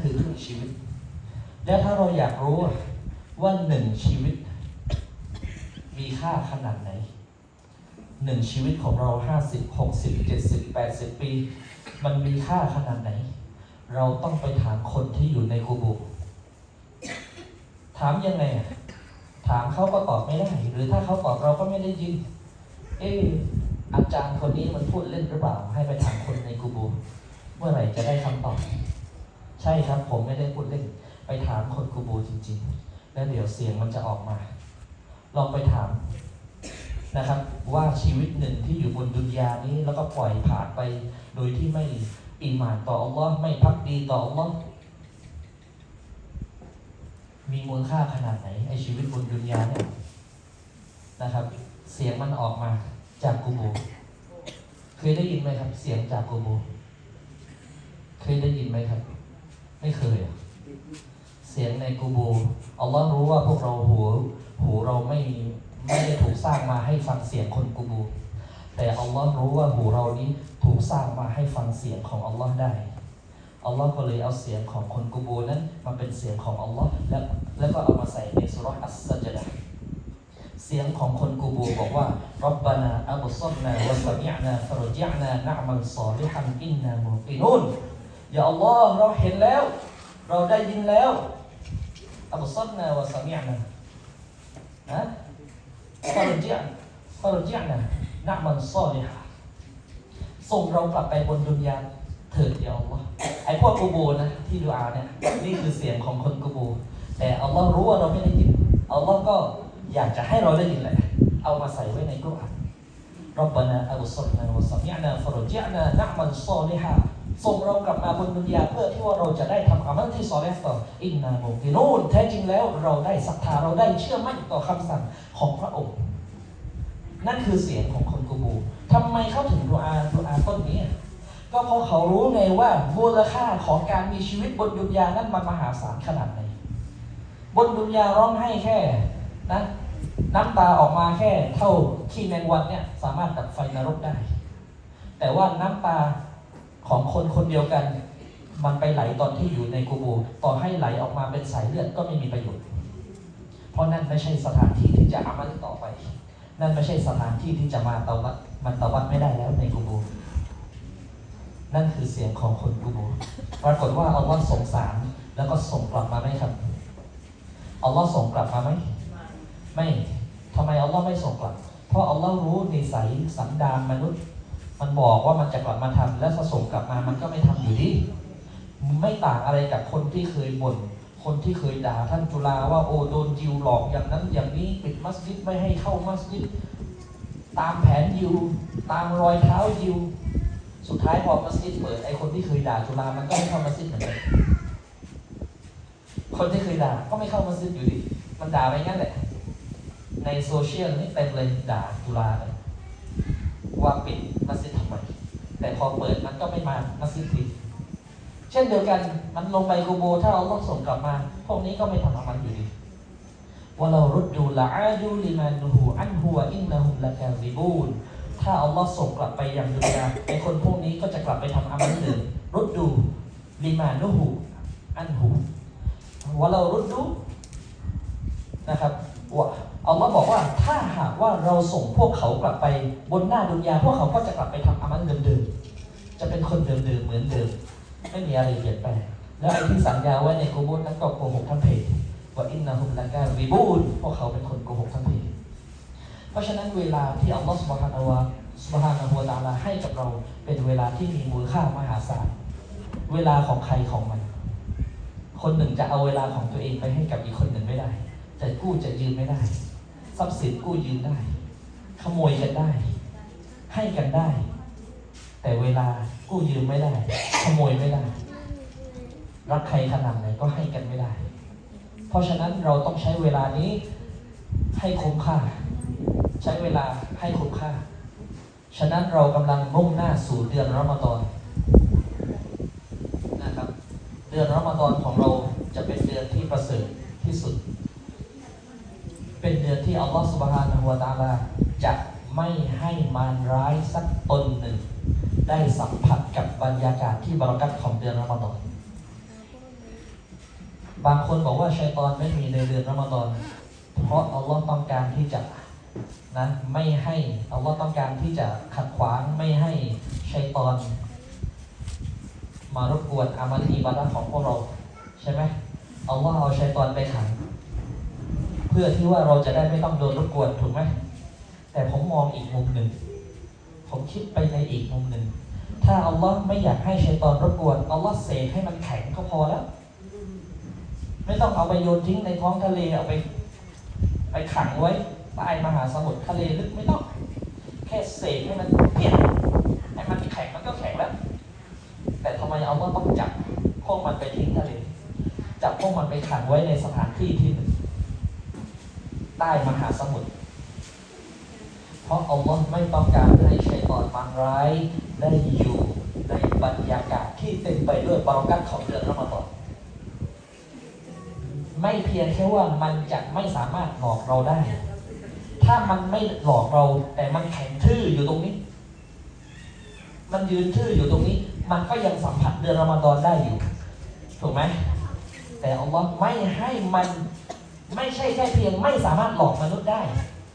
คือครึ่งชีวิต และถ้าเราอยากรู้ว่าหนึ่งชีวิต มีค่าขนาดไหนหนึ่งชีวิตของเราห้าสิบหกสิบเจ็ดสิบแปดสิบปี มันมีค่าขนาดไหน เราต้องไปถามคนที่อยู่ในกูโบถามยังไงถามเขาก็ตอบไม่ได้ หรือถ้าเขาตอบเราก็ไม่ได้ยิน เอออาจารย์คนนี้มันพูดเล่นหรือเปล่า ให้ไปถามคนในกูโบเมื่อไหร่จะได้คำตอบ ใช่ครับผมไม่ได้พูดเล่น ไปถามคนกูโบจริง ๆ แล้วเดี๋ยวเสียงมันจะออกมา ลองไปถามนะครับว่าชีวิตหนึ่งที่อยู่บนดุนยานี้แล้วก็ปล่อยผ่านไป โดยที่ไม่อีหมานต่ออัลลอฮ์ไม่พักดีต่ออัลลอฮ์มีมูลค่าขนาดไหนไอชีวิตบนดุนยาเนี่ยนะครับ เสียงมันออกมาจากกูโบเคยได้ยินไหมครับ เสียงจากกูโบเคยได้ยินไหมครับ ไม่เคยอะเสียงในกูโบอัลลอฮ์รู้ว่าพวกเราหูหูเราไม่ไม่ได้ถูกสร้างมาให้ฟังเสียงคนกูโบแต่อัลลอฮ์รู้ว่าหูเรานี้ถูกสร้างมาให้ฟังเสียงของอัลลอฮ์ได้อัลลอฮ์ก็เลยเอาเสียงของคนกูโบนั้นมาเป็นเสียงของอัลลอฮ์แล้วแล้วก็เอามาใส่ในสุรอัสซัจดะเสียงของคนกูโบบอกว่ารับบานาอับซัรนาวะสมิอนาฟรจิอนานะมัลซอลิฮันอินนามูกินุน อย่าอัลลอฮ์เราเห็นแล้ว เราได้ยินแล้วอับซัรนาวะสมิอนานะฟรจิอนาฟรจิอนานะมัลซอลิฮันส่งเรากลับไปบนดุนยาเถิดอย่าอัลลอฮ์ไอพวกกูโบนะที่ดูอาเนี่ยนี่คือเสียงของคนกูโบ แต่อัลลอฮ์รู้ว่าเราไม่ได้ยินอัลลอฮ์ก็อยากจะให้เราได้ยินแหละเอามาใส่ไว้ในกุรอานรับบานาอัล ส่งเรากลับมาบนดุนยาเพื่อที่ว่าเราจะได้ทำอามัลที่ซอลิฮ์ต่ออินนาโมกินูนแท้จริงแล้วเราได้ศรัทธาเราได้เชื่อมั่นต่อคำสั่งของพระองค์ นั่นคือเสียงของคนกูบูทำไมเขาถึงดูอาดูอาต้นนี้ ก็เพราะเขารู้ไงว่ามูลค่าของการมีชีวิตบนดุนยานั้นมันมหาศาลขนาดไหนบนดุนยาร้องไห้แค่นะน้ำตาออกมาแค่เท่าขี้แมงวันเนี่ยสามารถดับไฟนรกได้ แต่ว่าน้ำตา ของคนคนเดียวกัน มันไปไหลตอนที่อยู่ในกูโบต่อให้ไหลออกมาเป็นสายเลือดก็ไม่มีประโยชน์ เพราะนั่นไม่ใช่สถานที่ที่จะอามันต่อไป นั่นไม่ใช่สถานที่ที่จะมาตาวัดมันตาวัดไม่ได้แล้วในกูโบนั่นคือเสียงของคนกูโบปรากฏว่าอัลลอฮ์สงสารแล้วก็ส่งกลับมาไหมครับอัลลอฮ์ส่งกลับมาไหมไม่ทำไมอัลลอฮ์ไม่ส่งกลับ เพราะอัลลอฮ์รู้นิสัยสันดานมนุษย์ มันบอกว่ามันจะกลับมาทำแล้วพอส่งกลับมามันก็ไม่ทำอยู่ดีไม่ต่างอะไรกับคนที่เคยบ่นคนที่เคยด่าท่านจุฬาว่าโอ้โดนยิวหลอกอย่างนั้นอย่างนี้ปิดมัสยิดไม่ให้เข้ามัสยิดตามแผนยิวตามรอยเท้ายิวสุดท้ายพอมัสยิดเปิดไอคนที่เคยด่าจุฬามันก็ไม่เข้ามัสยิดเหมือนกันคนที่เคยด่าก็ไม่เข้ามัสยิดอยู่ดี มันด่าไปงั้นแหละ ในโซเชียลนี่เต็มเลยด่าจุฬาเลย ว่าปิดมัสยิดทำไมแต่พอเปิดมันก็ไม่มามัสยิดทีเช่นเดียวกันมันลงไปกูโบถ้าเราต้องส่งกลับมา พวกนี้ก็ไม่ทำอามันอยู่ดีว่าเรารุดดูละอาดูลิมานูฮูอันฮัวอินนะฮุมละกาซิบูนถ้าอัลลอฮ์ส่งกลับไปยังดุนยาไอคนพวกนี้ก็จะกลับไปทำอามันเดิมรุดดูลิมานูฮูอันฮูว่าเรารุดดูนะครับ อัลลอฮ์บอกว่าถ้าหากว่าเราส่งพวกเขากลับไปบนหน้าดุนยา พวกเขาก็จะกลับไปทำอามันเดิมๆ จะเป็นคนเดิมๆ เหมือนเดิม ไม่มีอะไรเปลี่ยนแปลงแล้วไอ้ที่สัญญาไว้ในกูบูนนั้นก็โกหกทั้งเพจว่าอินนาฮุมละกาวิบูนพวกเขาเป็นคนโกหกทั้งเพจเพราะฉะนั้นเวลาที่อัลลอฮฺสุบฮานาวะสุบฮานะฮูวตาลาให้กับเราเป็นเวลาที่มีมูลค่ามหาศาลเวลาของใครของมัน คนหนึ่งจะเอาเวลาของตัวเองไปให้กับอีกคนหนึ่งไม่ได้ จะกู้จะยืมไม่ได้ ทรัพย์สินกู้ยืมได้ ขโมยกันได้ ให้กันได้ แต่เวลากู้ยืมไม่ได้ ขโมยไม่ได้ รักใครขนาดไหนก็ให้กันไม่ได้ เพราะฉะนั้นเราต้องใช้เวลานี้ให้คุ้มค่า ใช้เวลาให้คุ้มค่า ฉะนั้นเรากำลังมุ่งหน้าสู่เดือนรอมฎอนนะครับ เดือนรอมฎอนของเราจะเป็นเดือนที่ประเสริฐที่สุด เป็นเดือนที่อัลลอฮฺสุบฮานะฮูวตาลาจะไม่ให้มารร้ายสักตนหนึ่ง ได้สัมผัสกับบรรยากาศที่บารักัตของเดือนรอมฎอนบางคนบอกว่าชัยตอนไม่มีในเดือนรอมฎอนเพราะอัลลอฮ์ต้องการที่จะนะไม่ให้อัลลอฮ์ต้องการที่จะขัดขวางไม่ให้ชัยตอนมารบกวนอามัลอิบาดะของพวกเราใช่ไหมอัลลอฮ์เอาชัยตอนไปขัง พื่อที่ว่าเราจะได้ไม่ต้องโดนรบกวนถูกไหมแต่ผมมองอีกมุมหนึ่ง ผมคิดไปในอีกมุมหนึ่ง ถ้าอัลลอฮ์ไม่อยากให้ชัยตอนรบกวนอัลลอฮ์เสกให้มันแข็งก็พอแล้ว ไม่ต้องเอาไปโยนทิ้งในท้องทะเลเอาไป ไปขังไว้ใต้มหาสมุทรทะเลลึกไม่ต้อง แค่เสกให้มันเปลี่ยนให้มันแข็งมันก็แข็งแล้ว แต่ทำไมเอาว่าต้องจับพวกมันไปทิ้งทะเลจับพวกมันไปขังไว้ในสถานที่ที่หนึ่ง ใต้มหาสมุทร เพราะอัลลอฮ์ไม่ต้องการให้ชัยตอนมารร้ายได้อยู่ในบรรยากาศที่เต็มไปด้วยบารักัตของเดือนรอมฎอนไม่เพียงแค่ว่ามันจะไม่สามารถหลอกเราได้ ถ้ามันไม่หลอกเรา แต่มันแข็งทื่ออยู่ตรงนี้ มันยืนทื่ออยู่ตรงนี้ มันก็ยังสัมผัสเดือนรอมฎอนได้อยู่ ถูกไหม แต่อัลลอฮ์ไม่ให้มัน ไม่ใช่แค่เพียงไม่สามารถหลอกมนุษย์ได้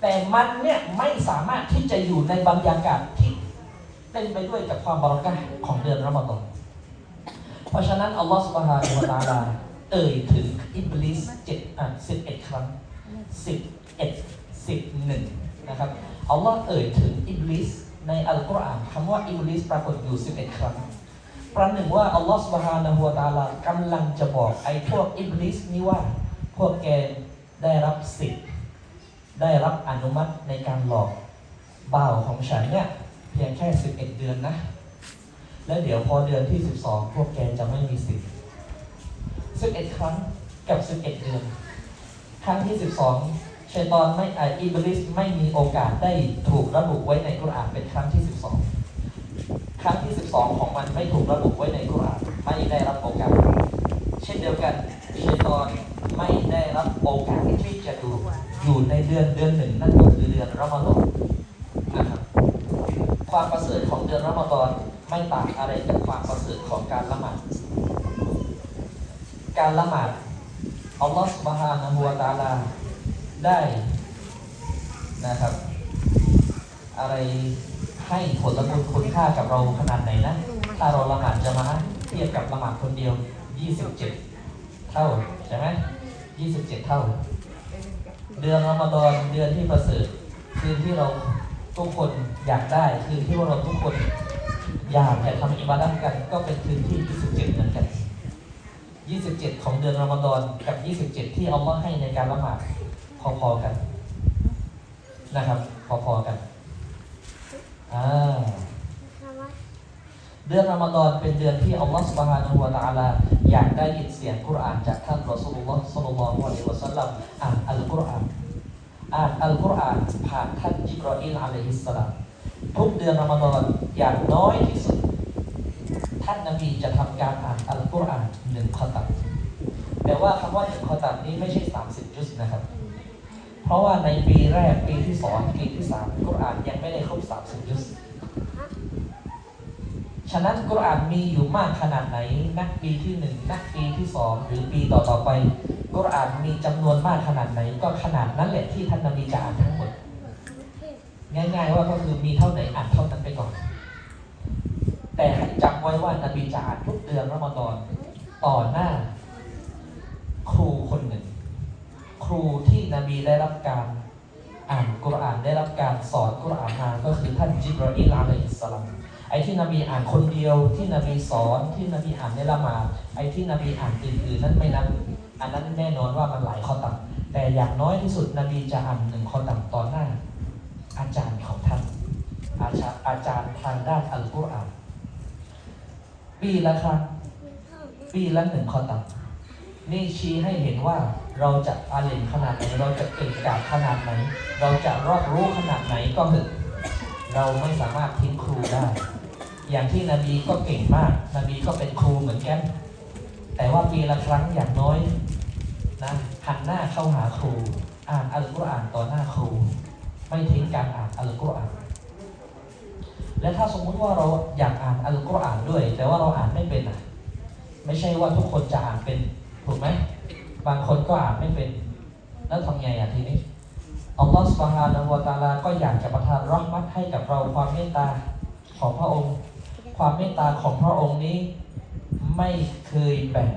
แต่มันเนี่ยไม่สามารถที่จะอยู่ในบรรยากาศที่เต็มไปด้วยกับความบรอกาของเดือนรอมฎอนเพราะฉะนั้นอัลลอฮฺสุบฮานะฮูตาลาเอ่ยถึงอิบลิสเจ็ดอะสิบเอ็ดครั้งสิบเอ็ดสิบหนึ่งนะครับอัลลอฮ์เอ่ยถึงอิบลิสในอัลกุรอานคำว่าอิบลิสปรากฏอยู่สิบเอ็ดครั้งประหนึ่งว่าอัลลอฮฺสุบฮานะฮูตาลากำลังจะบอกไอ้พวกอิบลิสนี่ว่าพวกแก ได้รับสิทธิ์ ได้รับอนุมัติในการหลอกบ่าวของฉันเนี่ยเพียงแค่ 11 เดือนนะ แล้วเดี๋ยวพอเดือนที่ 12 พวกแกจะไม่มีสิทธิ์ 11 ครั้งกับ 11 เดือน ครั้งที่ 12ชัยตอนไม่ออิบลิสไม่มีโอกาสได้ถูกระบุไว้ในกุรอานเป็นครั้งที่ 12 ครั้งที่ 12 ของมันไม่ถูกระบุไว้ในกุรอานไม่ได้รับโอกาส เช่นเดียวกันชัยตอน ไม่ได้รับโอกาสที่จะดูอยู่ในเดือนเดือนหนึ่งนั่นก็คือเดือนรอมฎอนนะครับความประเสริฐของเดือนรอมฎอนไม่ต่างอะไรกับความประเสริฐของการละหมาดการละหมาดอัลลอฮฺสุบฮานะฮูวะตาลาได้นะครับอะไรให้ผลบุญคุณค่ากับเราขนาดไหนนะ ถ้าเราละหมาดจะมาเทียบกับละหมาดคนเดียว 27 เท่า ใช่ไหม 27 เท่า เดือนรอมฎอนเดือนที่ประเสริฐคืนที่เราทุกคนอยากได้คืนที่พวกเราทุกคนอยากจะทำอิบาดักัน ก็เป็นคืนที่ 27 เหมือนกัน 27 ของเดือนรอมฎอนกับ 27 ที่เอัลลอฮ์ให้ในการละหมาดพอๆกัน นะครับ พอๆกันอ่า เดือนรอมฎอนเป็นเดือนที่อัลลอฮฺสุบฮานะฮูวาตาลาอยากได้ยินเสียงกุรอานจากท่านรอสุลลอฮฺสุลลัลลอฮุอะลัยฮิวะสัลลัมอ่านอัลกุรอานอ่านอัลกุรอานผ่านท่านยิบรออิลอะลัยฮิสสลามทุกเดือนรอมฎอนอย่างน้อยที่สุด ท่านนบีจะทำการอ่านอัลกุรอานหนึ่งขอตัดแต่ว่าคำว่าหนึ่งขอตัดนี้ไม่ใช่สามสิบจุดนะครับ เพราะว่าในปีแรกปีที่สองปีที่สามกุรอานยังไม่ได้ครสิบจุด ฉะนั้นกุรอานมีอยู่มากขนาดไหน นักปีที่หนึ่งนักปีที่สองหรือปีต่อต่อๆไป กุรอานมีจำนวนมากขนาดไหน ก็ขนาดนั้นแหละที่ท่านนบีจะอ่านทั้งหมด ง่าย ๆ ว่าก็คือมีเท่าไหนอ่านเท่านั้นไปก่อน แต่ให้จำไว้ว่านบีจะอ่านทุกเดือนรอมฎอนต่อหน้า ครูคนหนึ่ง ครูที่นบีได้รับการอ่านกุรอานได้รับการสอนกุรอานมาก็คือท่านจิบรออีลอะลัยฮิสสลาม ไอ้ที่นบีอ่านคนเดียวที่นบีสอนที่นบีอ่านในละหมาดไอ้ที่นบีอ่านอื่นๆนั้นไม่นับอันนั้นแน่นอนว่ามันหลายข้อต่ำแต่อย่างน้อยที่สุดนบีจะอ่านหนึ่งข้อต่ำต่อหน้า อาจารย์ของท่าน อาจารย์อาจารย์ทางด้านอัลกุรอานปีละครั้งปีละหนึ่งข้อต่ำนี่ชี้ให้เห็นว่าเราจะอาเลมขนาดไหนเราจะเก่งกาจขนาดไหน เราจะรอบรู้ขนาดไหนก็เถอะเราไม่สามารถทิ้งครูได้ อย่างที่นบีก็เก่งมาก นบีก็เป็นครูเหมือนกัน แต่ว่าปีละครั้งอย่างน้อยนะหันหน้าเข้าหาครู อ่านอัลกุรอานต่อหน้าครู ไม่ทิ้งการอ่านอัลกุรอาน และถ้าสมมุติว่าเราอยากอ่านอัลกุรอานด้วย แต่ว่าเราอ่านไม่เป็นอะ ไม่ใช่ว่าทุกคนจะอ่านเป็น ถูกไหม บางคนก็อ่านไม่เป็น แล้วทำไงอะทีนี้อัลลอฮฺสุบฮานะฮูวะตาลาก็อยากจะประทานรอห์มัตให้กับเราความเมตตาของพระองค์ ความเมตตาของพระองค์นี้ ไม่เคยแบ่ง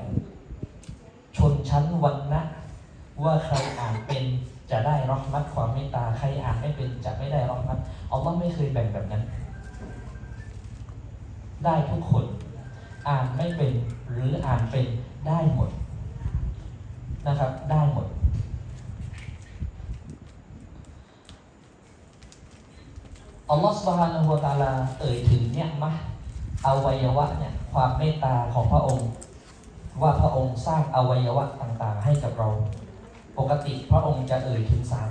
ชนชั้นวรรณะว่าใครอ่านเป็นจะได้รอห์มัตความเมตตาใครอ่านไม่เป็นจะไม่ได้รอห์มัตอัลลอฮ์ไม่เคยแบ่งแบบนั้น ได้ทุกคนอ่านไม่เป็นหรืออ่านเป็นได้หมดนะครับ ได้หมด อัลลอฮฺสุบฮานะฮูวะตาลาเอ่ยถึงเนี่ยมะ อวัยวะเนี่ยความเมตตาของพระองค์ ว่าพระองค์สร้างอวัยวะต่างๆ ให้กับเรา ปกติพระองค์จะเอ่ยถึงสาม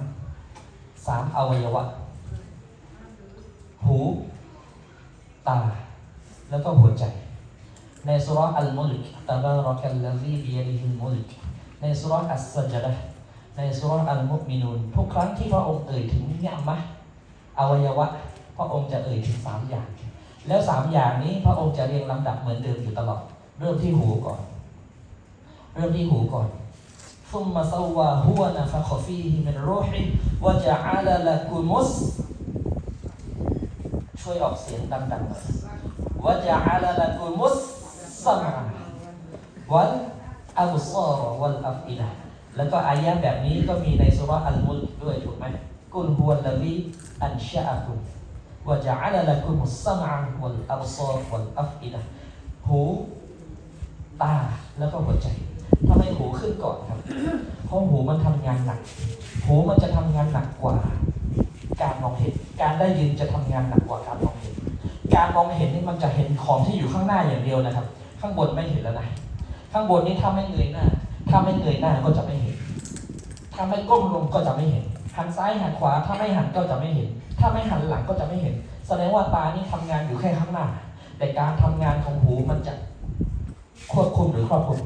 สามอวัยวะ หู ตา แล้วก็หัวใจ ในสุราอัลมุลิกตะบารักัลลซีบิยะดิฮิลมุลิกในสุราอัสซจดะในสุราอัลมุมินูนทุกครั้งที่พระองค์เอ่ยถึงเนี่ยมะอวัยวะ พระองค์จะเอ่ยถึงสามอย่าง แล้วสามอย่างนี้พระองค์จะเรียงลำดับเหมือนเดิมอยู่ตลอด เริ่มที่หูก่อน เริ่มที่หูก่อนซุมมาซาวาหัวนะฟะคอฟีฮิมินโรฮิวะจะอาลาละกุมุส ช่วยออกเสียงดังๆหน่อยวะจะอาลาละกุมุสสมาวันอัลซาร์วันอัฟอิดะแล้วก็อายะแบบนี้ก็มีในสุรอัลมุลด้วยถูกไหมกุลฮวนละวีอันชะอากุม วะจะอะลละกุมุสสมะวัลอับซารวัลอัฟอิดะหูตาแล้วก็หัวใจทำไมหูขึ้นก่อนครับ เพราะหูมันทำงานหนัก หูมันจะทำงานหนักกว่า การมองเห็น การได้ยินจะทำงานหนักกว่าการมองเห็น การมองเห็นนี่มันจะเห็นของที่อยู่ข้างหน้าอย่างเดียวนะครับ ข้างบนไม่เห็นแล้วนะ ข้างบนนี่ถ้าไม่เงยหน้า ถ้าไม่เงยหน้าก็จะไม่เห็น ถ้าไม่ก้มลงก็จะไม่เห็น หันซ้ายหันขวา ถ้าไม่หันก็จะไม่เห็น ถ้าไม่หันหลังก็จะไม่เห็น แสดงว่าตานี่ทำงานอยู่แค่ข้างหน้า แต่การทำงานของหูมันจะควบคุมหรือครอบคุม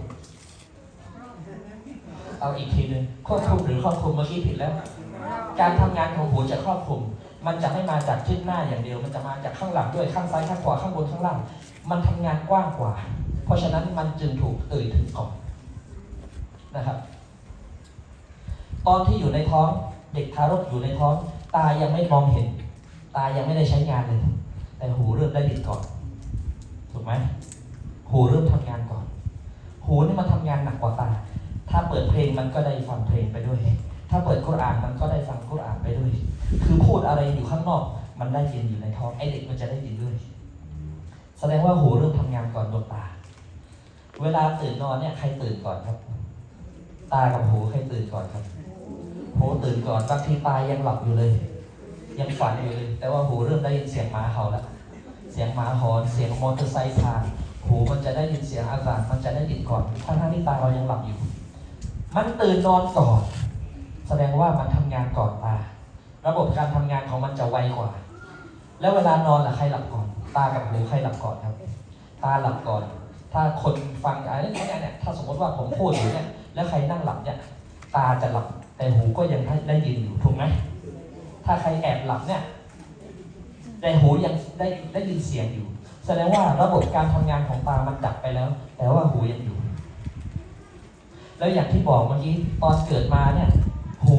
เอาอีกทีหนึ่งควบคุมหรือครอบคุมเมื่อกี้ผิดแล้ว การทำงานของหูจะครอบคลุม มันจะไม่มาจากที่หน้าอย่างเดียว มันจะมาจากข้างหลังด้วยข้างซ้ายข้างขวาข้างบนข้างล่าง มันทำงานกว้างกว่า เพราะฉะนั้นมันจึงถูกเอ่ยถึงก่อนนะครับ ตอนที่อยู่ในท้อง เด็กทารกอยู่ในท้อง ตายังไม่มองเห็น ตายังไม่ได้ใช้งานเลย แต่หูเริ่มได้ยินก่อน ถูกไหมหูเริ่มทำงานก่อน หูนี่มันทำงานหนักกว่าตา ถ้าเปิดเพลงมันก็ได้ฟังเพลงไปด้วย ถ้าเปิดกุรอานมันก็ได้ฟังกุรอานไปด้วย คือพูดอะไรอยู่ข้างนอก มันได้ยินอยู่ในท้องไอเด็กมันจะได้ยินด้วย แสดงว่าหูเริ่มทำงานก่อนดวงตา เวลาตื่นนอนเนี่ยใครตื่นก่อนครับ ตากับหูใครตื่นก่อนครับ หตื่นก่อนบางทีตายยังหลับอยู่เลย ยังฝันอยู่เลย แต่ว่าหูเริ่มได้ยินเสียงหมาเห่าแล้วเสียงหมาหอนเสียงมอเตอร์ไซค์ผ่านหูมันจะได้ยินเสียงอากาศมันจะได้ยินก่อนทั้งที่ตาเรายังหลับอยู่ มันตื่นนอนก่อน แสดงว่ามันทำงานก่อนตา ระบบการทำงานของมันจะไวกว่า แล้วเวลานอนล่ะใครหลับก่อน ตากับหูใครหลับก่อนครับ ตาหลับก่อน ถ้าคนฟังอะไรเนี่ยถ้าสมมติว่าผมพูดอยู่เนี่ย แล้วใครนั่งหลับเนี่ย ตาจะหลับ แต่หูก็ยังได้ยินอยู่ถูกไหมถ้าใครแอบหลับเนี่ยแต่หูยังได้ได้ยินเสียงอยู่ แสดงว่าระบบการทำงานของตามันดับไปแล้ว แต่ว่าหูยังอยู่ แล้วอย่างที่บอกเมื่อกี้ตอนเกิดมาเนี่ย หู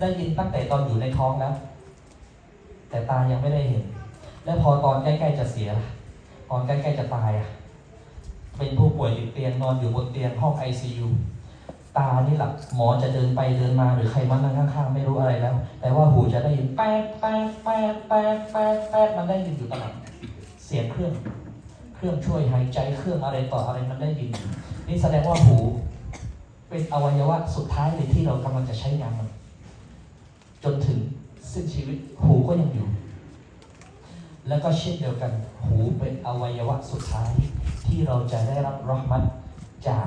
ได้ยินตั้งแต่ตอนอยู่ในท้องแล้ว แต่ตายังไม่ได้เห็น แล้วพอตอนใกล้ๆจะเสียละตอนใกล้ๆจะตายอะเป็นผู้ป่วยติดเตียงนอนอยู่บนเตียงห้องไอซียู ตานี่หลับหมอจะเดินไปเดินมาหรือใครมานั่งข้างๆไม่รู้อะไรแล้ว แต่ว่าหูจะได้ยินแป๊ดแป๊ดแป๊ดแป๊ดแป๊ดแป๊ดมันได้ยินอยู่ตลอดเสียงเครื่อง เครื่องช่วยหายใจเครื่องอะไรต่ออะไรมันได้ยิน นี่แสดงว่าหู เป็นอวัยวะสุดท้ายเลยที่เรากำลังจะใช้งานมันจนถึงสิ้นชีวิตหูก็ยังอยู่ แล้วก็เช่นเดียวกัน หูเป็นอวัยวะสุดท้ายที่เราจะได้รับรอห์มัตจาก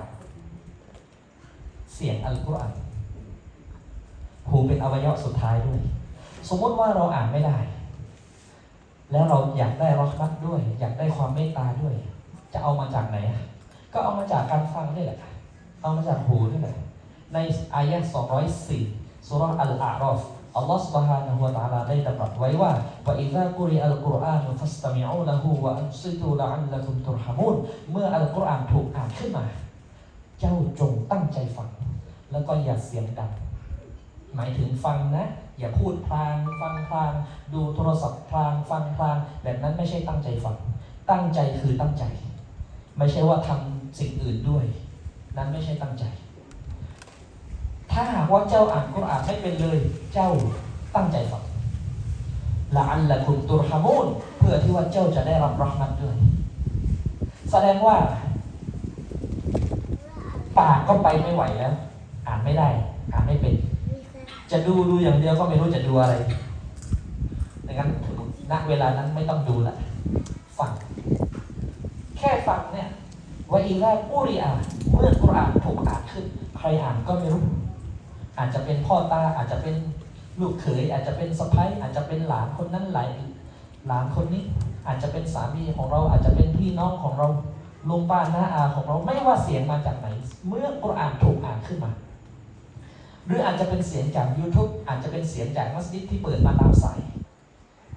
เสียงอัลกุรอานหูเป็นอวัยวะสุดท้ายด้วย สมมติว่าเราอ่านไม่ได้ แล้วเราอยากได้รอห์มัตด้วย อยากได้ความเมตตาด้วย จะเอามาจากไหนอะก็เอามาจากการฟังนี่แหละ เอามาจากหูนี่แหละ ในอายะห์204สุราะห์อัลอาราฟอัลลอฮฺ سبحانه และ تعالى ได้ตรัสไว้ว่าว่าอิซากุริอัลกุรอานฟัสตามิอูละฮูวะอันซิตูละอัลละกุมตุรฮามูนเมื่ออัลกุรอานถูกอ่านขึ้นมา เจ้าจงตั้งใจฟัง แล้วก็อย่าเสียงดัง หมายถึงฟังนะ อย่าพูดพลาง ฟังพลาง ดูโทรศัพท์พลาง ฟังพลาง แบบนั้นไม่ใช่ตั้งใจฟัง ตั้งใจคือตั้งใจ ไม่ใช่ว่าทำสิ่งอื่นด้วย นั้นไม่ใช่ตั้งใจ ถ้าหากว่าเจ้าอ่านกุรอานไม่เป็นเลย เจ้าตั้งใจฟังละอันละคุณตุรฮามูนเพื่อที่ว่าเจ้าจะได้รับรางวัลด้วย แสดงว่าปากก็ไปไม่ไหวแล้ว อ่านไม่ได้ อ่านไม่เป็น จะดูดูอย่างเดียวก็ไม่รู้จะดูอะไรดังนั้นณเวลานั้นไม่ต้องดูละฟัง แค่ฟังเนี่ยว่าอีราอุริอาเมื่อกุรอานถูกอ่านขึ้น ใครอ่านก็ไม่รู้ อาจจะเป็นพ่อตาอาจจะเป็นลูกเขยอาจจะเป็นสะพ้ายอาจจะเป็นหลานคนนั้นหลายหลานคนนี้ อาจจะเป็นสามีของเราอาจจะเป็นพี่น้องของเราลุงป้าน้าอาของเราไม่ว่าเสียงมาจากไหน เมื่อกุรอานถูกอ่านขึ้นมา หรืออาจจะเป็นเสียงจาก YouTube อาจจะเป็นเสียงจากมัสยิดที่เปิดมาตามสาย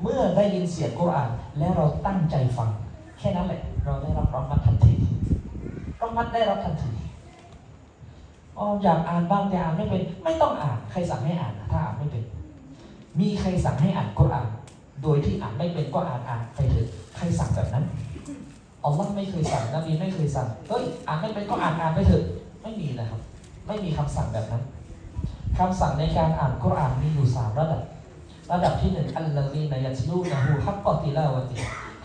เมื่อได้ยินเสียงกุรอานและเราตั้งใจฟัง แค่นั้นแหละ เราได้รับรางวัลทันทีรางวัลได้รับทันทีอ๋ออยากอ่านบ้างแต่อ่านไม่เป็น ไม่ต้องอ่านใครสั่งให้อ่านนะถ้าอ่านไม่เป็น มีใครสั่งให้อ่านกุรอาน โดยที่อ่านไม่เป็นก็อ่านอ่านไปเถอะใครสั่งแบบนั้นอัลลอฮ์ไม่เคยสั่งนบีไม่เคยสั่งเฮ้ยอ่านไม่เป็นก็อ่านอ่านไปเถอะไม่มีนะครับ ไม่มีคำสั่งแบบนั้น คำสั่งในการอ่านกุรอานมีอยู่สามระดับ ระดับที่หนึ่งอัลลอฮีนายัตลูนะฮูฮักกอติลาวติ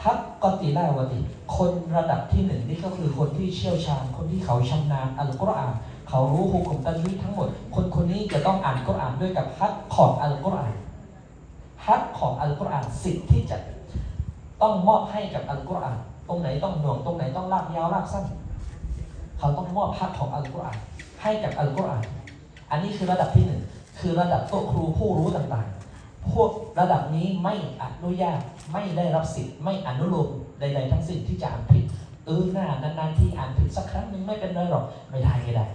ฮักกอติลาวติ คนระดับที่หนึ่งนี่ก็คือคนที่เชี่ยวชาญ คนที่เขาชำนาญอัลกุรอานเขารู้ฮุกมตัจวีดทั้งหมด คนคนนี้จะต้องอ่านกุรอานด้วยกับฮักของอัลกุรอานฮักของอัลกุรอานสิทธิ์ที่จะต้องมอบให้กับอัลกุรอานตรงไหนต้องหน่วงตรงไหนต้องลากยาวลากสั้น เขาต้องมอบฮักของอัลกุรอานให้กับอัลกุรอาน อันนี้คือระดับที่หนึ่งคือระดับโต๊ะครูผู้รู้ต่างๆ พวกระดับนี้ไม่อนุญาตไม่ได้รับสิทธิ์ไม่อนุโลมใดๆทั้งสิ้นที่จะอ่านผิดเออหน้านานๆที่อ่านผิดสักครั้งหนึ่งไม่เป็นไรหรอกไม่ได้ไม่ได้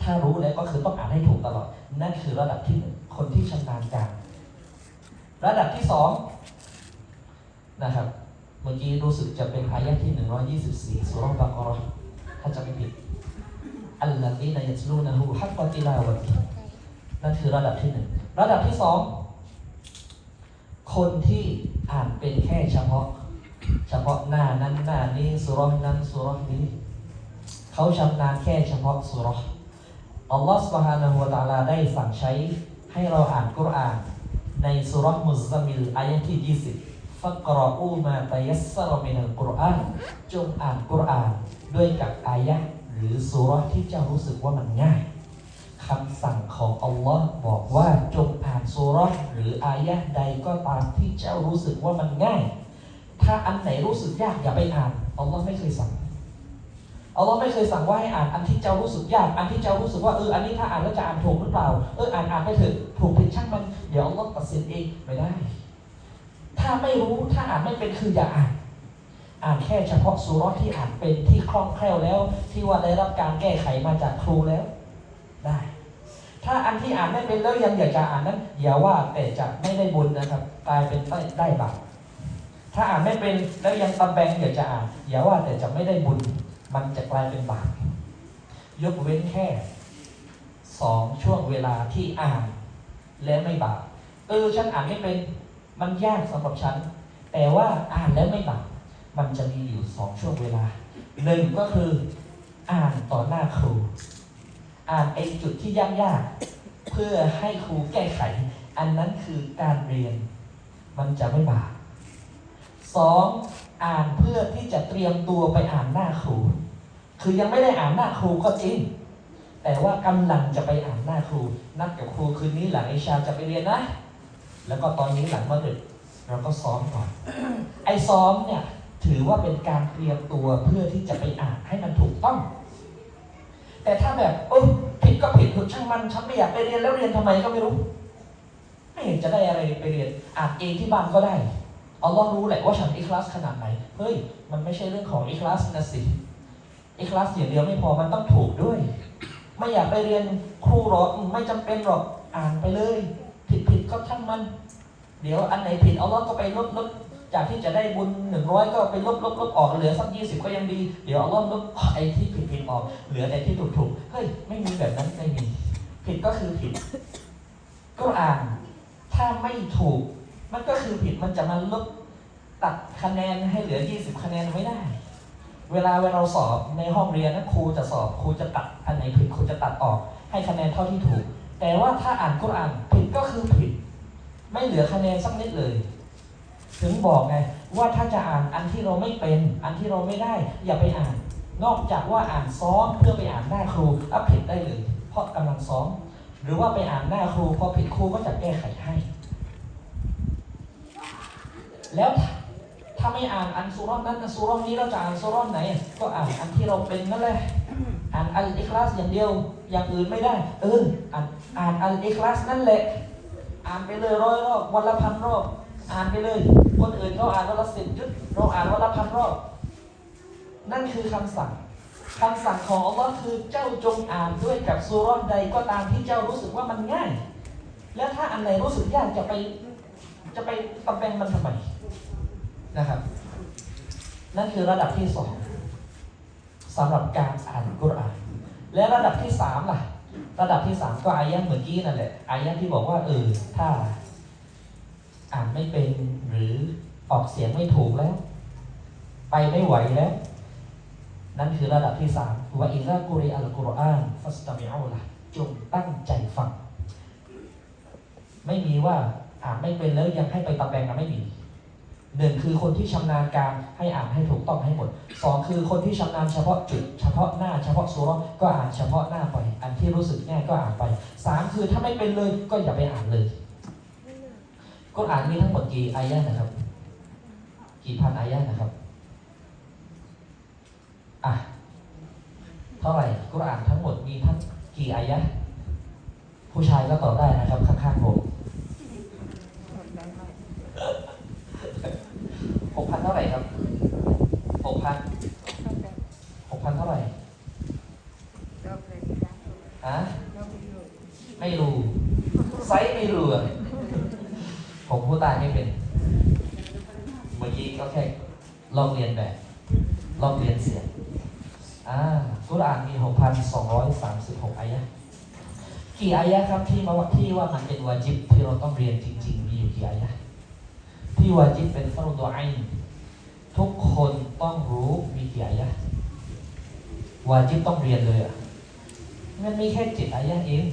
ถ้ารู้แล้วก็คือต้องอ่านให้ถูกตลอด นั่นคือระดับที่หนึ่งคนที่ชำนาญการระดับที่สองนะครับเมื่อกี้รู้สึกจะเป็นอายะที่ 124สุเราะห์บะเกาะเราะห์ถ้าจะไม่ผิด อัลลอฮีนายลูนะฮูฮักกอติลาวะตินั่นคือระดับที่หนึ่งระดับที่สองคนที่อ่านเป็นแค่เฉพาะ เฉพาะหน้านั้นหน้านี้สุรนั้นสุรนี้ เขาชำนาญแค่เฉพาะสุรอัลลอฮฺสุบฮานะฮูวะตาลาได้สั่งใช้ให้เราอ่านกุรอาน ในสุรมุสซามิลอายะที่ยี่สิบฟักกรออูมาตยัสซารมินัลกุรอานจงอ่านกุรอานด้วยกับอายะ รือสุราที่เจ้ารู้สึกว่ามันง่ายคำสั่งของอัลลอฮ์บอกว่าจงอ่านสุราหรืออายะใดก็ตามที่เจ้ารู้สึกว่ามันง่าย ถ้าอันไหนรู้สึกยากอย่าไปอ่านอัลลอฮ์ไม่เคยสั่งอัลลอฮ์ไม่เคยสั่งว่าให้อ่านอันที่เจ้ารู้สึกยาก อันที่เจ้ารู้สึกว่าเอออันนี้ถ้าอ่านแล้วจะอ่านถูกหรือเปล่าเอออ่านอ่านไปเถอะถูกผิดช่างมันเดี๋ยวอัลลอฮ์ตัดสินเองไม่ได้ ถ้าไม่รู้ถ้าอ่านไม่เป็นคืออย่าอ่าน อ่านแค่เฉพาะสุรที่อ่านเป็นที่คล่องแคล่วแล้ว ที่ว่าได้รับการแก้ไขมาจากครูแล้วได้ ถ้าอันที่อ่านไม่เป็นแล้วยังอยากจะอ่านนั้นอย่าว่าแต่จะไม่ได้บุญนะครับกลายเป็นได้ไดบาปถ้าอ่านไม่เป็นแล้วยังตำแบงอยากจะอ่านอย่าว่าแต่จะไม่ได้บุญ มันจะกลายเป็นบาปยกเว้นแค่สองช่วงเวลาที่อ่านและไม่บาปเออฉันอ่านไม่เป็นมันยากสำหรับฉัน แต่ว่าอ่านแล้วไม่บาป มันจะมีอยู่สองช่วงเวลาหนึ่งก็คืออ่านต่อหน้าครู อ่านไอ้จุดที่ยากๆเพื่อให้ครูแก้ไข อันนั้นคือการเรียน มันจะไม่บาปสองอ่านเพื่อที่จะเตรียมตัวไปอ่านหน้าครู คือยังไม่ได้อ่านหน้าครูก็จริง แต่ว่ากำลังจะไปอ่านหน้าครู นัดกับครูคืนนี้หลังไอชาจะไปเรียนนะ แล้วก็ตอนนี้หลังมาดึกเราก็ซ้อมก่อน ไอซ้อมเนี่ย ถือว่าเป็นการเตรียมตัวเพื่อที่จะไปอ่านให้มันถูกต้อง แต่ถ้าแบบเออผิดก็ผิดเถอะช่างมันฉันไม่อยากไปเรียนแล้วเรียนทำไมก็ไม่รู้ ไม่เห็นจะได้อะไรไปเรียนอ่านเองที่บ้านก็ได้เอาลองรู้แหละว่าฉันอีคลาสขนาดไหนเฮ้ยมันไม่ใช่เรื่องของอีคลาสนะสิอีคลาสอย่างเดียวไม่พอมันต้องถูกด้วย ไม่อยากไปเรียนครูหรอกไม่จำเป็นหรอกอ่านไปเลย ผิดผิดก็ช่างมัน เดี๋ยวอันไหนผิดเอาลอก็ไปลดลด จากที่จะได้บุญหนึ่งร้อยก็ไปลบลบลบออกเหลือสักยี่สิบก็ยังดี เดี๋ยวเอาลอลบไอ้ที่ผิดผิดออก เหลือแต่ที่ถูกถูกเฮ้ยไม่มีแบบนั้นไม่มี ผิดก็คือผิดกุรอานถ้าไม่ถูก มันก็คือผิดมันจะมาลบตัดคะแนนให้เหลือ20คะแนนไม่ได้เวลาเวลาเราสอบในห้องเรียนนะครูจะสอบครูจะตัดอันไหนผิดครูจะตัดออก ให้คะแนนเท่าที่ถูก แต่ว่าถ้าอ่านกุรอานผิดก็คือผิด ไม่เหลือคะแนนสักนิดเลย ถึงบอกไงว่าถ้าจะอ่านอันที่เราไม่เป็น อันที่เราไม่ได้ อย่าไปอ่าน นอกจากว่าอ่านซ้อมเพื่อไปอ่านหน้าครูอัผิดได้เลย เพราะกำลังซ้อม หรือว่าไปอ่านหน้าครูพอผิดครูก็จะแก้ไขให้ แล้วถ้าไม่อ่านอันซูเรอนนั้นซูเรอนนี้เราจะอ่านซูเรอนไหน ก็อ่านอันที่เราเป็นนั่นแหละอ่านอัลอิคลาสอย่างเดียวอย่างอื่นไม่ได้ เอออ่านอ่านอัลอิคลาสนั่นแหละ อ่านไปเลยร้อยรอบวันละพันรอบอ่านไปเลย คนอื่นเขาอ่านวันละสิบจุดเราอ่านวันละพันรอบ นั่นคือคำสั่งคำสั่งของอัลลอฮ์คือเจ้าจงอ่านด้วยกับซูเรอนใดก็ตามที่เจ้ารู้สึกว่ามันง่าย แล้วถ้าอันไหนรู้สึกยากจะไปจะไปตำแหน่งมันทำไมนะครับ นั่นคือระดับที่สองสำหรับการอ่านกุรอาน และระดับที่สามล่ะ ระดับที่สามก็อายะเหมื่อกี้นั่นแหละอายะที่บอกว่าเออถ้า อ่านไม่เป็นหรือออกเสียงไม่ถูกแล้ว ไปไม่ไหวแล้ว นั่นคือระดับที่สามว่าอิรากุริอัลกุรอานฟัสตามิอูละจงตั้งใจฟัง ไม่มีว่าอ่านไม่เป็นแล้วยังให้ไปตะแบงกันไม่มีหนึ่งคือคนที่ชำนาญการให้อ่านให้ถูกต้องให้หมดสองคือคนที่ชำนาญเฉพาะจุด เฉพาะหน้าเฉพาะซูเราะห์ก็อ่านเฉพาะหน้าไป อันที่รู้สึกง่ายก็อ่านไปสามคือถ้าไม่เป็นเลยก็อย่าไปอ่านเลย ก็อ่านมีทั้งหมดกี่อายะห์นะครับ กี่พันอายะห์นะครับ อะ เท่าไหร่กุรอานทั้งหมดมีทั้งกี่อายะห์ผู้ชายก็ตอบได้นะครับ ข้างๆผมหกพันเท่าไหร่ครับหกพันหกพันเท่าไหร่ฮะไม่รู้ไซส์ไม่รู้อะ ผมผู้ตายไม่เป็นเมื่อกี้ก็แค่ลองเรียนแบบลองเรียนเสียงอ่ากุรอานมีหกพันสองร้อยสามสิบหกอายะกี่อายะครับที่มาว่าที่ว่ามันเป็นวาจิบที่เราต้องเรียนจริง ๆ มีอยู่กี่อายะที่วาจิบเป็นฟารดูไอน์ทุกคนต้องรู้มีกี่อายะวาจิบต้องเรียนเลยอะมันมีแค่เจ็ดอายะเอง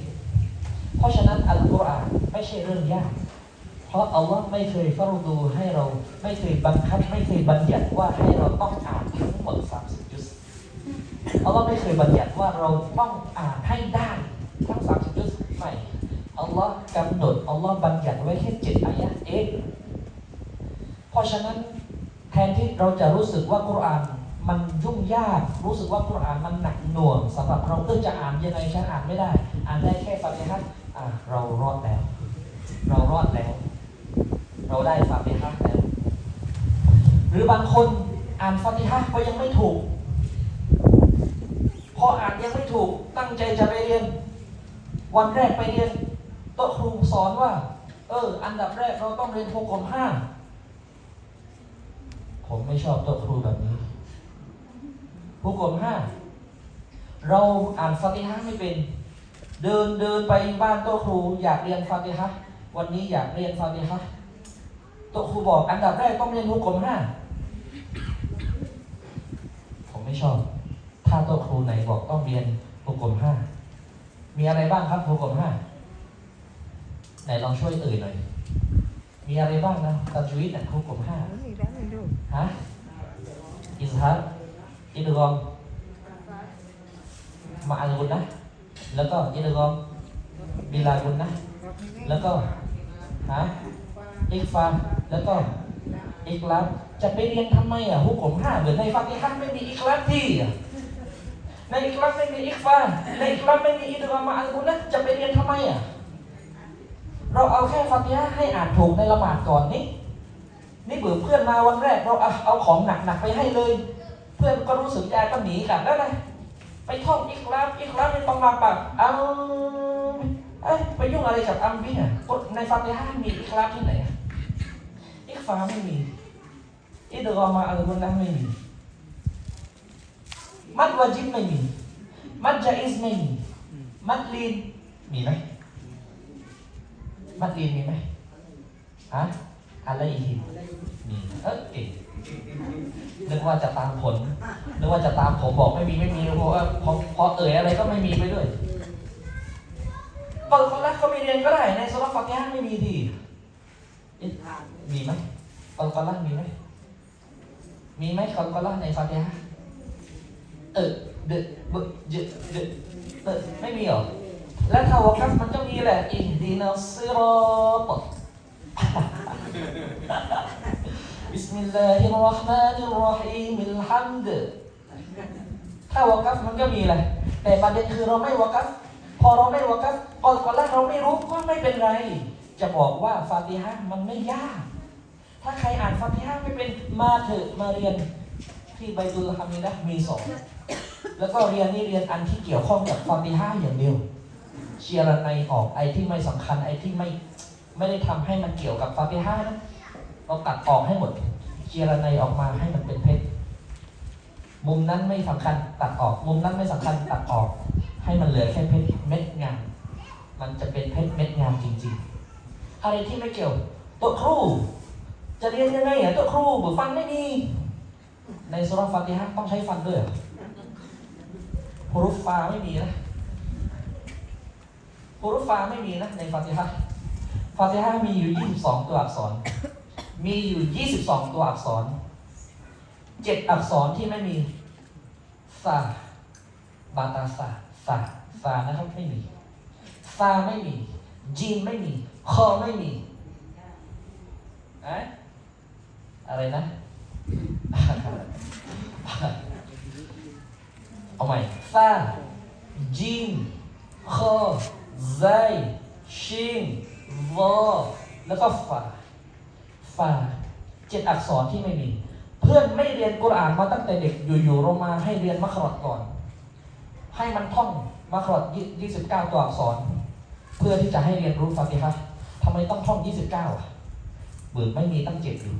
เพราะฉะนั้นอัลกุรอานไม่ใช่เรื่องยาก เพราะอัลลอฮ์ไม่เคยฟารดูให้เราไม่เคยบังคับ ไม่เคยบัญญัติว่าให้เราต้องอ่านทั้งหมด30จุดอัลลอฮ์ไม่เคยบัญญัติว่าเราต้องอ่านให้ได้ทั้ง30จุดไม่อัลลอฮ์กำหนดอัลลอฮ์บัญญัติไว้แค่เจ็ดอายะห์เองเพราะฉะนั้นแทนที่เราจะรู้สึกว่ากุรอานมันยุ่งยากรู้สึกว่ากุรอานมันหนักหน่วงสำหรับเราเพื่อจะอ่านยังไงฉันอ่านไม่ได้ อ่านได้แค่ฟาติฮะห์อะเรารอดแล้ว เรารอด เราได้ฟาติฮะแล้วหรือบางคนอ่านฟาติฮะห์ก็ยังไม่ถูก พออ่านยังไม่ถูกตั้งใจจะไปเรียน วันแรกไปเรียนโต๊ะครูสอนว่า เออ อันดับแรกเราต้องเรียนหกกลมห้าผมไม่ชอบโต๊ะครูแบบนี้หกกลมห้าเราอ่านฟาติฮะห์ไม่เป็น เดินเดินไปบ้านโต๊ะครู อยากเรียนฟาติฮะห์วันนี้อยากเรียนฟาติฮะห์โต๊ะครูบอกอันดับแรกต้องเรียนหกกลมห้า ผมไม่ชอบ ถ้าโต๊ะครูไหนบอกต้องเรียนหกกลมห้า มีอะไรบ้างครับหกกลมห้า ไหนลองช่วยเอ่ยหน่อย มีอะไรบ้างนะตัจวิดเนี่ยหกกลมห้าฮะอิสฮาร์อิดรอมมาอัลกุนนะ แล้วก็อิดรอมบิลากุนนะ แล้วก็ฮะ อิกฟาแล้วก็อิกลาบจะไปเรียนทำไมอะฮุกผมห้าเหมือนในฟาติฮะห์ไม่มีอิกลาบที่ในอิกลาบไม่มีอิกฟาในอิกลาบไม่มีอิดรอมมาอัลกุนนะจะไปเรียนทำไมอะเราเอาแค่ฟาติฮะห์ให้อ่านถูกในละหมาดก่อนนี่นี่เบื่อเพื่อนมาวันแรก เราเอาของหนักๆไปให้เลย เพื่อนก็รู้สึกใจก็หนีกลับแล้วนะไปท่องอิกลาบอิกลาบไม่ต้องมาปากเอาเอ้ไปยุ่งอะไรกับอัมบีอะในฟาติฮะห์มีอิกลาบที่ไหน ฟาไม่มีอิดรอมาอัลกุนนะไม่มีมัดวาจิบไม่มี มัดจาอิสไม่มี มัดลีนมีไหมมัดลีนมีไหมฮะอะไรอีกมีเออเก่งนึกว่าจะตามผลนึกว่าจะตามผมบอกไม่มีไม่มีเพราะว่าพอพอเอ่ยอะไรก็ไม่มีไปด้วยบางคนแรกก็ไม่เรียนก็ได้ในสำหรับฟักยาไม่มีทีมีไหม บางคนแรกมีไหมมีไหมคนคนแรกในฟักยาเออเดเบเจเดเออไม่มีหรอและถ้าวกัฟมันก็มีแหละอินดีนัสซิรอตบิสมิลลาฮิรราะห์มานิรราะฮีมิลฮัมดถ้าวกัฟมันก็มีแหละแต่ประเด็นคือเราไม่วกัฟพอเราไม่วกัฟก่อนก่อนแรกเราไม่รู้ก็ไม่เป็นไร จะบอกว่าฟาติฮะห์มันไม่ยาก ถ้าใครอ่านฟาติฮะไม่เป็นมาเถอะมาเรียนที่ไบตุลฮามิดะมีสอนแล้วก็เรียนนี่เรียนอันที่เกี่ยวข้องกับฟาติฮะอย่างเดียวเชียร์ในออกไอที่ไม่สำคัญไอที่ไม่ไม่ได้ทำให้มันเกี่ยวกับฟาติฮะนะเราตัดออกให้หมดเชียร์ในออกมาให้มันเป็นเพชรมุมนั้นไม่สำคัญตัดออก มุมนั้นไม่สำคัญตัดออก ให้มันเหลือแค่เพชรเม็ดงามมันจะเป็นเพชรเม็ดงามจริง ๆ อะไรที่ไม่เกี่ยวตัวครู จะเรียนยังไงอะตัวครูบุฟันไม่มีในสุรฟาติฮะต้องใช้ฟันด้วยหรอฮุรุฟฟาไม่มีนะฮุรุฟาไม่มีนะในฟาติฮะฟาติฮะมีอยู่ 22 ตัวอักษร มีอยู่ 22 ตัวอักษร 7 อักษรที่ไม่มีซาบาตาซาซาซานะครับไม่มีซาไม่มีจีนไม่มีคอไม่มีเอะไรนะ เอาใหม่ซาจีนคอไซชินวอแล้วก็ฟาฟาเจ็ดอักษรที่ไม่มี เพื่อนไม่เรียนกุรอานมาตั้งแต่เด็กอยู่ๆเรามาให้เรียนมัครอดก่อน ให้มันท่องมัครอดยี่สิบเก้าตัวอักษร เพื่อที่จะให้เรียนรู้ฟาติฮะทำไมต้องท่องยี่สิบเก้าอะเบิกไม่มีตั้งเจ็ดอยู่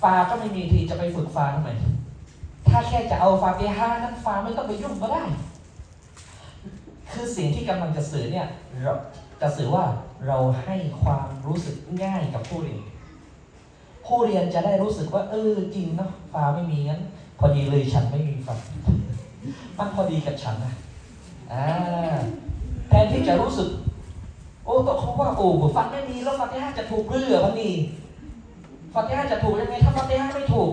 ฟาก็ไม่มีทีจะไปฝึกฟาทำไม ถ้าแค่จะเอาฟาติฮะห์นั้นฟาไม่ต้องไปยุ่งก็ได้ คือสิ่งที่กำลังจะสื่อเนี่ยจะสื่อว่าเราให้ความรู้สึกง่ายกับผู้เรียน ผู้เรียนจะได้รู้สึกว่า เออจริงเนาะฟ้าไม่มีงั้น พอดีเลยฉันไม่มีฟันมันพอดีกับฉันนะอ่าแทนที่จะรู้สึก โอ้ก็เขาว่าโอ้ฟันไม่มีแล้วฟันที่ห้าจะถูกเรือมันนี่ ฟันที่ห้าจะถูกยังไงถ้าฟันที่ห้าไม่ถูก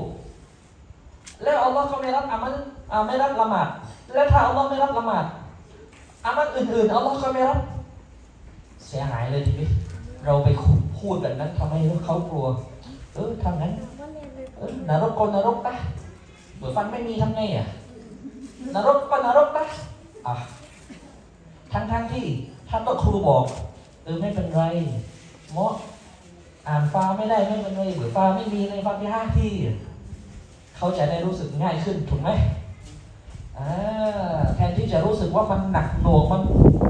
แล้วอัลลอฮ์ก็ไม่รับอามันอ่าไม่รับละหมาดแล้วถ้าอัลลอฮ์ไม่รับละหมาดอามันอื่นๆอัลลอฮ์ก็ไม่รับ เสียหายเลยทีนี้เราไปพูดแบบนั้นทำให้เขากลัว เออทำงั้นเออนรกก็นรกปะเบื่อฟันไม่มีทำไงอะนรกก็นรกปะอะทั้งทางๆที่ถ้าโต๊ะครูบอกเออไม่เป็นไรเมาะ อ่านฟ้าไม่ได้ไม่เป็นไรเบื่อฟ้าไม่มีในฟังที่ห้าที่ เขาจะได้รู้สึกง่ายขึ้นถูกไหมแทนที่จะรู้สึกว่ามันหนักหน่วงมัน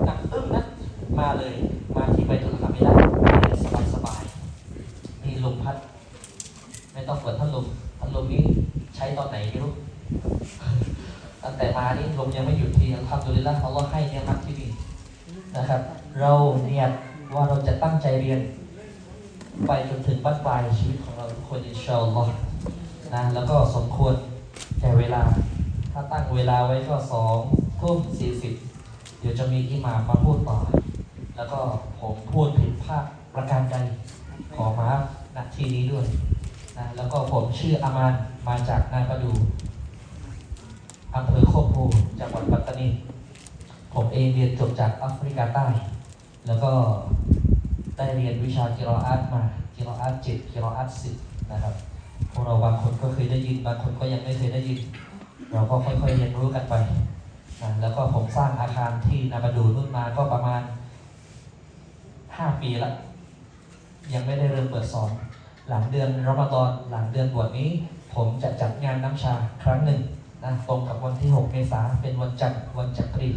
หนักอึ้งนะมาเลยมาที่ใบตุลคาไม่ได้สบายสบายๆมีลมพัด ไม่ต้องเปิดพัดลมพัดลมนี้ใช้ตอนไหนไม่รู้ตั้งแต่มานี่ลมยังไม่หยุดทีอัลฮัมดุลิลละอัลลอฮ์ให้เนี่ยมัดที่นี่นะครับ เราเนี่ยว่าเราจะตั้งใจเรียน ไปจนถึงบั้นปลายชีวิตของเราทุกคนอินชาอัลลอฮ์นะแล้วก็สมควรแก่เวลา ถ้าตั้งเวลาไว้ก็สองทุ่มสี่สิบเดี๋ยวจะมีอิหม่ามมาพูดต่อ แล้วก็ผมพูดผิดพลาดประการใดขอมาณที่นี้ด้วยนะแล้วก็ผมชื่ออามานมาจากนาประดูอำเภอโคกโพจังหวัดปัตตานี ผมเองเรียนจบจากแอฟริกาใต้ แล้วก็ ได้เรียนวิชากิรออาตมากิรออาตเจ็ดกิรออาตสิบนะครับ พวกเราบางคนก็เคยได้ยินบางคนก็ยังไม่เคยได้ยิน เราก็ค่อยๆเรียนรู้กันไปนะแล้วก็ผมสร้างอาคารที่นาบาดูนุ่นมาก็ประมาณ5ปีแล้วยังไม่ได้เริ่มเปิดสอนหลังเดือนรอมฎอนหลังเดือนบวชนี้ ผมจะจัดงานน้ำชาครั้งหนึ่งนะตรงกับวันที่ 6 เมษาเป็นวันจันทร์วันจักรี